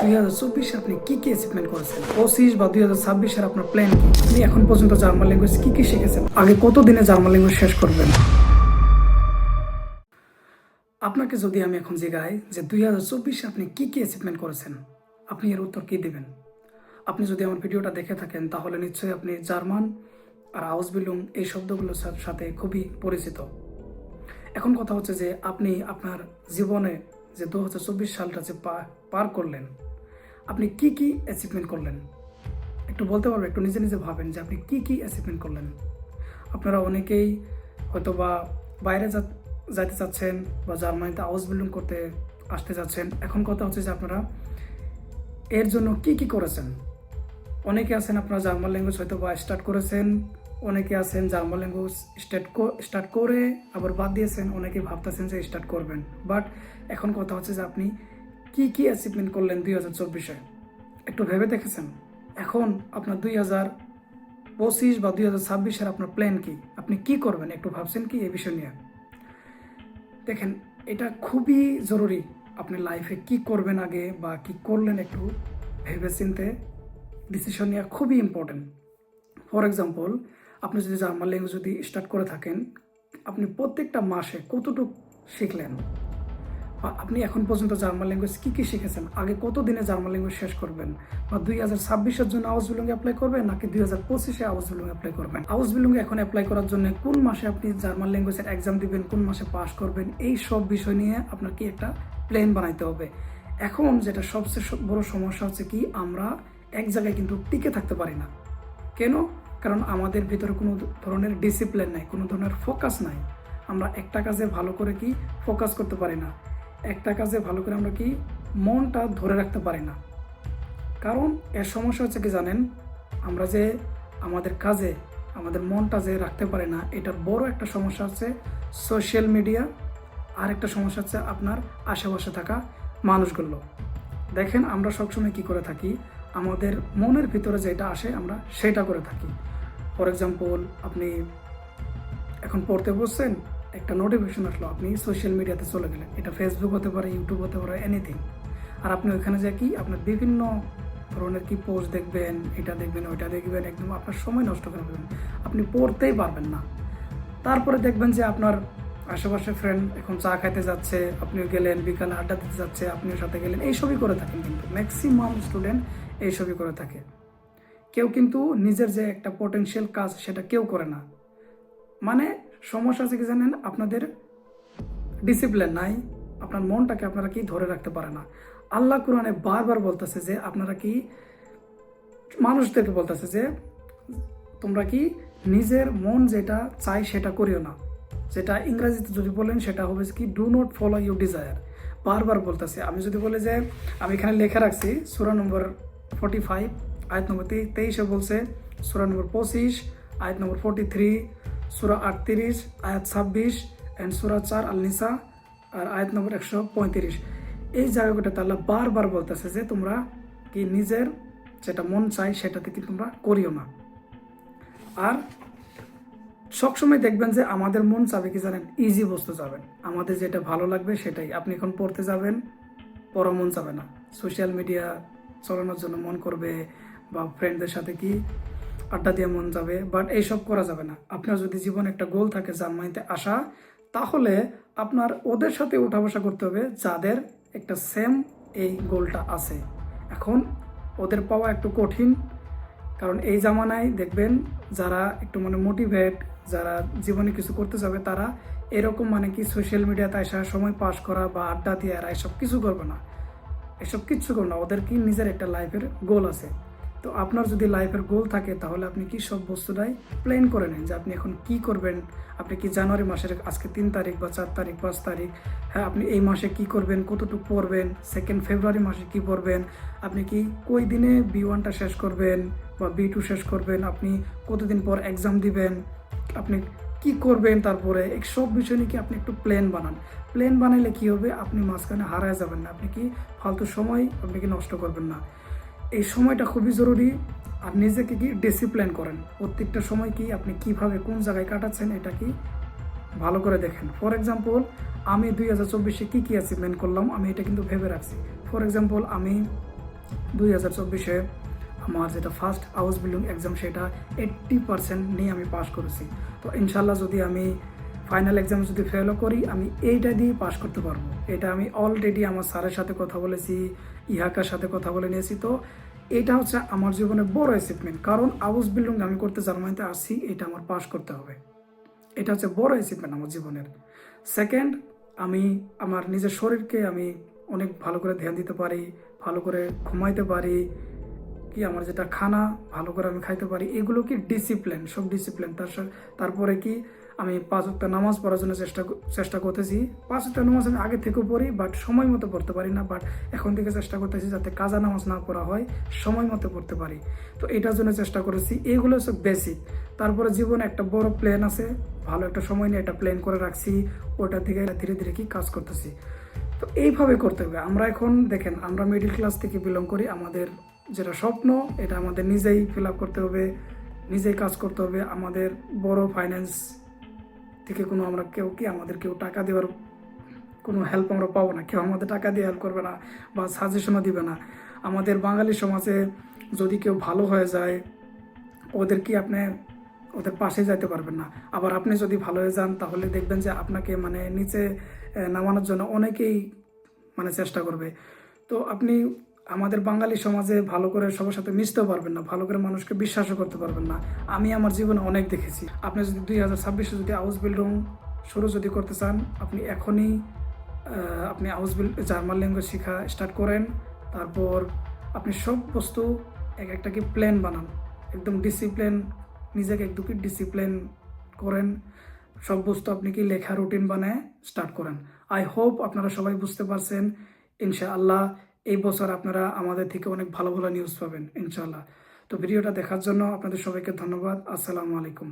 দুই হাজার চব্বিশে আপনি কি কি অ্যাচিভমেন্ট করেছেন? পঁচিশ বা দুই হাজার ছাব্বিশের আপনার প্ল্যান কি? আপনি এখন পর্যন্ত জার্মান ল্যাঙ্গুয়েজ কি কি শিখেছেন? আগে কত দিনে জার্মান ল্যাঙ্গুয়েজ শেষ করবেন? আপনাকে যদি আমি এখন জিগাই যে দুই হাজার চব্বিশে আপনি কি কি অ্যাচিভমেন্ট করেছেন, আপনি এর উত্তর কি দেবেন? আপনি যদি আমার ভিডিওটা দেখে থাকেন, তাহলে নিশ্চয়ই আপনি জার্মান আর হাউস বিলুং এই শব্দগুলোর সাথে খুবই পরিচিত। এখন কথা হচ্ছে যে আপনি আপনার জীবনে যে দু হাজার চব্বিশ সালটা যে পার করলেন, আপনি কি কি অ্যাচিভমেন্ট করলেন? একটু বলতে পারবেন একটু নিজে নিজে ভাবেন যে আপনি কি কি অ্যাচিভমেন্ট করলেন। আপনারা অনেকেই হয়তো বা বাইরে যাইতে চাচ্ছেন বা জার্মানিতে হাউস বিল্ডিং করতে আসতে যাচ্ছেন। এখন কথা হচ্ছে যে আপনারা এর জন্য কি কি করেছেন? অনেকে আছেন, আপনারা জার্মান ল্যাঙ্গুয়েজ হয়তো বা স্টার্ট করেছেন অনেকে আছেন জার্মান ল্যাঙ্গুয়েজ স্টার্ট স্টার্ট করে, আবার বাদ দিয়েছেন, অনেকে ভাবতেছেন যে স্টার্ট করবেন। বাট এখন কথা হচ্ছে যে আপনি কি কি অ্যাচিভমেন্ট করলেন দুই হাজার চব্বিশে? একটু ভেবে দেখেছেন? এখন আপনার দুই হাজার পঁচিশ বা দুই হাজার ছাব্বিশের আপনার প্ল্যান কি? আপনি কি করবেন? একটু ভাবছেন কি এই বিষয় নিয়ে? দেখেন, এটা খুবই জরুরি আপনি লাইফে কি করবেন আগে বা কি করলেন একটু ভেবে চিনতে ডিসিশন নেওয়া খুবই ইম্পর্টেন্ট ফর এক্সাম্পল আপনি যদি জার্মান ল্যাঙ্গুয়েজ যদি স্টার্ট করে থাকেন, আপনি প্রত্যেকটা মাসে কতটুকু শিখলেন? বা আপনি এখন পর্যন্ত জার্মান ল্যাঙ্গুয়েজ কী কী শিখেছেন? আগে কত দিনে জার্মান ল্যাঙ্গুয়েজ শেষ করবেন? বা দুই হাজার ছাব্বিশের জন্য আওয়াজ বিলুঙ্গ অ্যাপ্লাই করবেন, নাকি দুই হাজার পঁচিশে আওয়াজ বিলুঙ্গ অ্যাপ্লাই করবেন? আওয়াজ বিলুঙ্গ এখন অ্যাপ্লাই করার জন্য কোন মাসে আপনি জার্মান ল্যাঙ্গুয়েজের এক্সাম দিবেন, কোন মাসে পাস করবেন, এই সব বিষয় নিয়ে আপনার কি একটা প্ল্যান বানাইতে হবে। এখন যেটা সবচেয়ে বড় সমস্যা হচ্ছে কি, আমরা এক জায়গায় কিন্তু টিকে থাকতে পারি না। কেন? কারণ আমাদের ভিতরে কোনো ধরনের ডিসিপ্লিন নাই, কোনো ধরনের ফোকাস নাই। আমরা একটা কাজে ভালো করে কি ফোকাস করতে পারি না। একটা কাজে ভালো করে আমরা কি মনটা ধরে রাখতে পারি না। কারণ এর সমস্যা হচ্ছে কি জানেন? আমরা যে আমাদের কাজে, আমাদের মনটা যে রাখতে পারি না, এটার বড় একটা সমস্যা হচ্ছে সোশ্যাল মিডিয়া আর একটা সমস্যা হচ্ছে আপনার আশেপাশে থাকা মানুষগুলো। দেখেন আমরা সবসময় কি করে থাকি? আমাদের মনের ভিতরে যেটা আসে আমরা সেটা করে থাকি। ফর এক্সাম্পল আপনি এখন পড়তে বসছেন, একটা নোটিফিকেশন আসলো, আপনি সোশ্যাল মিডিয়াতে চলে গেলেন। এটা ফেসবুক হতে পারে ইউটিউব হতে পারে এনিথিং আর আপনি ওইখানে যে কি, আপনার বিভিন্ন ধরনের কি পোস্ট দেখবেন, এটা দেখবেন, ওইটা দেখবেন, একদম আপনার সময় নষ্ট করে ফেলবেন। আপনি পড়তেই পারবেন না। তারপরে দেখবেন যে আপনার আশেপাশে ফ্রেন্ড এখন চা খাইতে যাচ্ছে, আপনিও গেলেন, বিকালে আড্ডা দিতে যাচ্ছে, আপনিও সাথে গেলেন, এইসবই করে থাকেন কিন্তু। ম্যাক্সিমাম স্টুডেন্ট এইসবই করে থাকে। কেউ কিন্তু নিজের যে একটা পোটেনশিয়াল কাজ সেটা কেউ করে না। মানে সমস্যা আছে কি জানেন? আপনাদের ডিসিপ্লিন নাই, আপনার মনটাকে আপনারা কি ধরে রাখতে পারে না? আল্লাহ কোরআনে বারবার বলতেছে যে আপনারা কি মানুষদেরকে বলতেছে যে তোমরা কি নিজের মন যেটা চাই সেটা করিও না। যেটা ইংরাজিতে যদি বলেন সেটা হবে কি do not follow you desire বারবার বলতেছে। আমি যদি বলি যে, আমি এখানে লেখা রাখছি, সুরা নম্বর ফোর্টি ফাইভ আয়াত নম্বর তেইশে বলছে, সুরা নম্বর পঁচিশ, আয়াত নম্বর ফোর্টি থ্রি সুরা আটত্রিশ, আয়াত ছাব্বিশ অ্যান্ড সুরা চার আল নিসা আর আয়াত নম্বর একশো পঁয়ত্রিশ। এই জায়গাটাতে আল্লাহ বারবার বলতেছে যে তোমরা কি নিজের যেটা মন চাই সেটাতে কি তোমরা করিও না। আর সবসময় দেখবেন যে আমাদের মন চাবে কি জানেন? ইজি বস্তু যাবেন আমাদের যেটা ভালো লাগবে সেটাই। আপনি এখন পড়তে যাবেন, পড়া মন যাবে না। সোশ্যাল মিডিয়া চালানোর জন্য মন করবে বা ফ্রেন্ডদের সাথে কি আড্ডা দিয়ে মন যাবে বাট এইসব করা যাবে না। আপনার যদি জীবনে একটা গোল থাকে জার্মানিতে আসা, তাহলে আপনার ওদের সাথে উঠা বসা করতে হবে যাদের একটা সেম এই গোলটা আছে। এখন ওদের পাওয়া একটু কঠিন, কারণ এই জামানায় দেখবেন যারা একটু মানে মোটিভেট যারা জীবনে কিছু করতে যাবে, তারা এরকম মানে কি সোশ্যাল মিডিয়াতে আসা সময় পাস করা বা আড্ডা দিয়ে আর এসব কিছু করবে না। এসব কিচ্ছু করবে না। ওদের কি নিজের একটা লাইফের গোল আছে। তো আপনার যদি লাইফের গোল থাকে, তাহলে আপনি কি সব বস্তুটাই প্ল্যান করে নেন যে আপনি এখন কি করবেন? আপনি কি জানুয়ারি মাসের আজকে তিন তারিখ বা চার তারিখ, পাঁচ তারিখ? হ্যাঁ আপনি এই মাসে কি করবেন? কতটুকু পড়বেন? সেকেন্ড ফেব্রুয়ারি মাসে কি পড়বেন? আপনি কি কই দিনে বি ওয়ানটা শেষ করবেন বা বি টু শেষ করবেন? আপনি কতদিন পর এক্সাম দিবেন? আপনি কি করবেন তারপরে? এই সব বিষয় নিয়ে কি আপনি একটু প্ল্যান বানান। প্ল্যান বানাইলে কি হবে? আপনি মাঝখানে হারায় যাবেন না। আপনি কি ফালতু সময় আপনি কি নষ্ট করবেন না। এই সময়টা খুবই জরুরি। আর নিজেকে কি ডিসিপ্লিন করেন? প্রত্যেকটা সময় কি আপনি কীভাবে কোন জায়গায় কাটাচ্ছেন এটা কি ভালো করে দেখেন। ফর এক্সাম্পল আমি দুই হাজার চব্বিশে কী কী অ্যাচিভমেন্ট করলাম, আমি এটা কিন্তু ভেবে রাখছি। ফর এক্সাম্পল আমি দুই হাজার চব্বিশে আমার যেটা ফার্স্ট হাউস বিল্ডিং এক্সাম সেটা এইট্টি পার্সেন্ট নিয়ে আমি পাস করেছি। তো ইনশাল্লাহ যদি আমি ফাইনাল এক্সাম যদি ফেলও করি, আমি এইটা দিয়ে পাস করতে পারব। এটা আমি অলরেডি আমার স্যারের সাথে কথা বলেছি ইহাকার সাথে কথা বলে নিয়েছি। তো এটা হচ্ছে আমার জীবনে বড় অ্যাচিভমেন্ট কারণ হাউস বিল্ডিং আমি করতে জার্মানিতে আসছি, এটা আমার পাস করতে হবে। এটা হচ্ছে বড় অ্যাচিভমেন্ট আমার জীবনের। সেকেন্ড আমি আমার নিজের শরীরকে আমি অনেক ভালো করে ধ্যান দিতে পারি, ভালো করে ঘুমাইতে পারি, কি আমার যেটা খানা, ভালো করে আমি খাইতে পারি, এগুলো কি ডিসিপ্লিন সব ডিসিপ্লিন তার তারপরে কি আমি পাঁচ ওয়াক্ত নামাজ পড়ার জন্য চেষ্টা চেষ্টা করতেছি। পাঁচ ওয়াক্ত নামাজ আমি আগে থেকেও পড়ি বাট সময় মতো পড়তে পারি না বাট এখন থেকে চেষ্টা করতেছি যাতে কাজা নামাজ না পড়া হয়, সময় মতো পড়তে পারি। তো এটার জন্য চেষ্টা করেছি। এগুলো সব বেসিক তারপরে জীবনে একটা বড় প্ল্যান আছে, ভালো একটা সময় নিয়ে একটা প্ল্যান করে রাখছি, ওটা থেকে ধীরে ধীরে কি কাজ করতেছি। তো এইভাবে করতে হবে। আমরা এখন দেখেন, আমরা মিডিল ক্লাস থেকে বিলং করি, আমাদের যেটা স্বপ্ন, এটা আমাদের নিজেই ফিল আপ করতে হবে, নিজেই কাজ করতে হবে, আমাদের বড় ফাইন্যান্স থেকে কোনো আমরা কেউ কি আমাদের কেউ টাকা দেওয়ার কোনো হেল্প আমরা পাবো না। কেউ আমাদের টাকা দিয়ে হেল্প করবে না বা সাজেশনও দিবে না। আমাদের বাঙালি সমাজে যদি কেউ ভালো হয়ে যায়, ওদের কি আপনি ওদের পাশে যাইতে পারবেন না। আবার আপনি যদি ভালো হয়ে যান, তাহলে দেখবেন যে আপনাকে মানে নিচে নামানোর জন্য অনেকেই মানে চেষ্টা করবে। তো আপনি আমাদের বাঙালি সমাজে ভালো করে সবার সাথে মিশতেও পারবেন না, ভালো করে মানুষকে বিশ্বাসও করতে পারবেন না। আমি আমার জীবনে অনেক দেখেছি। আপনি যদি দুই হাজার ছাব্বিশে যদি হাউস বিল্ডিং শুরু যদি করতে চান, আপনি এখনই আপনি হাউস বিল, জার্মান ল্যাঙ্গুয়েজ শেখা স্টার্ট করেন। তারপর আপনি সব বস্তু এক একটা কি প্ল্যান বানান। একদম ডিসিপ্লিন নিজেকে একদম ডিসিপ্লিন করেন। সব বস্তু আপনি কি লেখা রুটিন বানায় স্টার্ট করেন। আই হোপ আপনারা সবাই বুঝতে পারছেন। ইনশাআল্লাহ এই বছর আপনারা আমাদের থেকে অনেক ভালো ভালো নিউজ পাবেন ইনশাল্লাহ তো ভিডিওটা দেখার জন্য আপনাদের সবাইকে ধন্যবাদ। আসসালামু আলাইকুম।